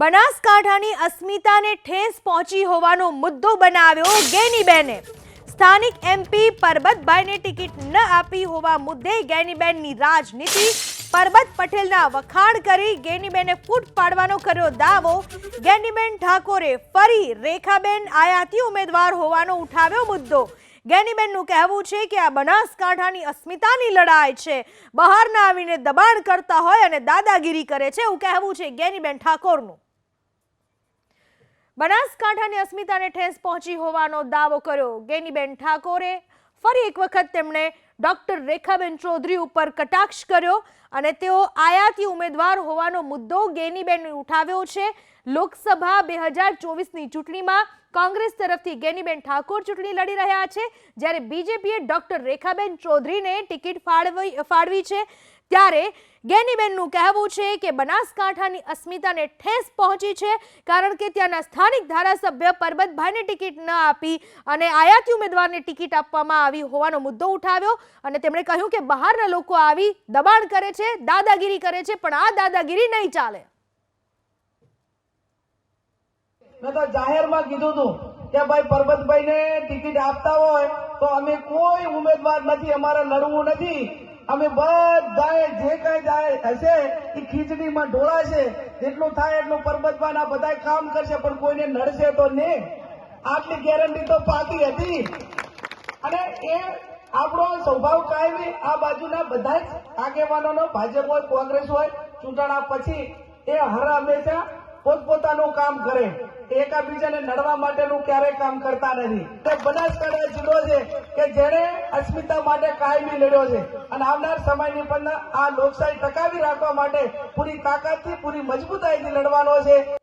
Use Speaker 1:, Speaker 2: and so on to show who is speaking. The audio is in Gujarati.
Speaker 1: બનાસકાંઠાની અસ્મિતાને ઠેસ પહોંચી હોવાનો મુદ્દો બનાવ્યો ગેનીબેને. સ્થાનિક એમપી પરબતભાઈને ટિકિટ ન આપી હોવા મુદ્દે ગેનીબેનની રાજનીતિ પરબત પટેલના વખાણ કરી ગેનીબેને ફૂટ પાડવાનો કર્યો દાવો. ગેનીબેન ઠાકોરે ફરી રેખાબેન આયાતી ઉમેદવાર હોવાનો ઉઠાવ્યો મુદ્દો. ગેનીબેનનું કહેવું છે કે આ બનાસકાંઠાની અસ્મિતાની લડાઈ છે. બહારના આવીને દબાણ કરતા હોય અને દાદાગીરી કરે છે એવું કહેવું છે ગેનીબેન ઠાકોરનું. બનાસકાંઠાની અસ્મિતાને ઠેસ પહોંચી હોવાનો દાવો કર્યો. ગેનીબેન ઠાકોરે ફરી એક વખત તેમણે ડોક્ટર રેખાબેન ચૌધરી ઉપર કટાક્ષ કર્યો અને તેઓ આયાતી ઉમેદવાર હોવાનો મુદ્દો ગેનીબેને ઉઠાવ્યો છે. લોકસભા બે હજાર ચોવીસની ચૂંટણીમાં કોંગ્રેસ તરફથી ગેનીબેન ઠાકોર ચૂંટણી લડી રહ્યા છે, જ્યારે બીજેપીએ ડોક્ટર રેખાબેન ચૌધરીને ટિકિટ ફાળવી ફાળવી છે. ત્યારે ગેનીબેનનું કહેવું છે કે બનાસકાંઠાની અસ્મિતાને ઠેસ પહોંચી છે કારણ કે ત્યાંના સ્થાનિક ધારાસભ્ય પરબતભાઈને ટિકિટ ન આપી અને આયાતી ઉમેદવારને ટિકિટ આપવામાં આવી હોવાનો મુદ્દો ઉઠાવ્યો અને તેમણે કહ્યું કે બહારના લોકો આવી દબાણ કરે છે, દાદાગીરી કરે છે, પણ આ દાદાગીરી નહીં ચાલે.
Speaker 2: મેં તો જાહેરમાં કીધું હતું કે ભાઈ પરબતભાઈને ટિકિટ આપતા હોય તો અમે કોઈ ઉમેદવાર નથી, અમારે લડવું નથી. અમે બધાએ જે કઈ જાય હશે એ ખીચડીમાં ઢોળાશે. જેટલું થાય એટલું પરબતભાઈ બધા કામ કરશે, પણ કોઈને નડશે તો નહીં આટલી ગેરંટી તો પાકી હતી. અને એ આપણો સ્વભાવ કાયમી આ બાજુના બધા જ આગેવાનોનો, ભાજપ હોય, કોંગ્રેસ હોય, ચૂંટણા પછી એ હર હંમેશા પોતપોતાનું કામ કરે, એકાબીજાને નડવા માટેનું ક્યારેય કામ કરતા નથી. તે બનાસકાંઠા જિલ્લો છે કે જેણે અસ્મિતા માટે કાયમી લડ્યો છે. અને આવનાર સમયની પણ આ લોકશાહી ટકાવી રાખવા માટે પૂરી તાકાતથી, પૂરી મજબૂતાઈથી લડવાનો છે.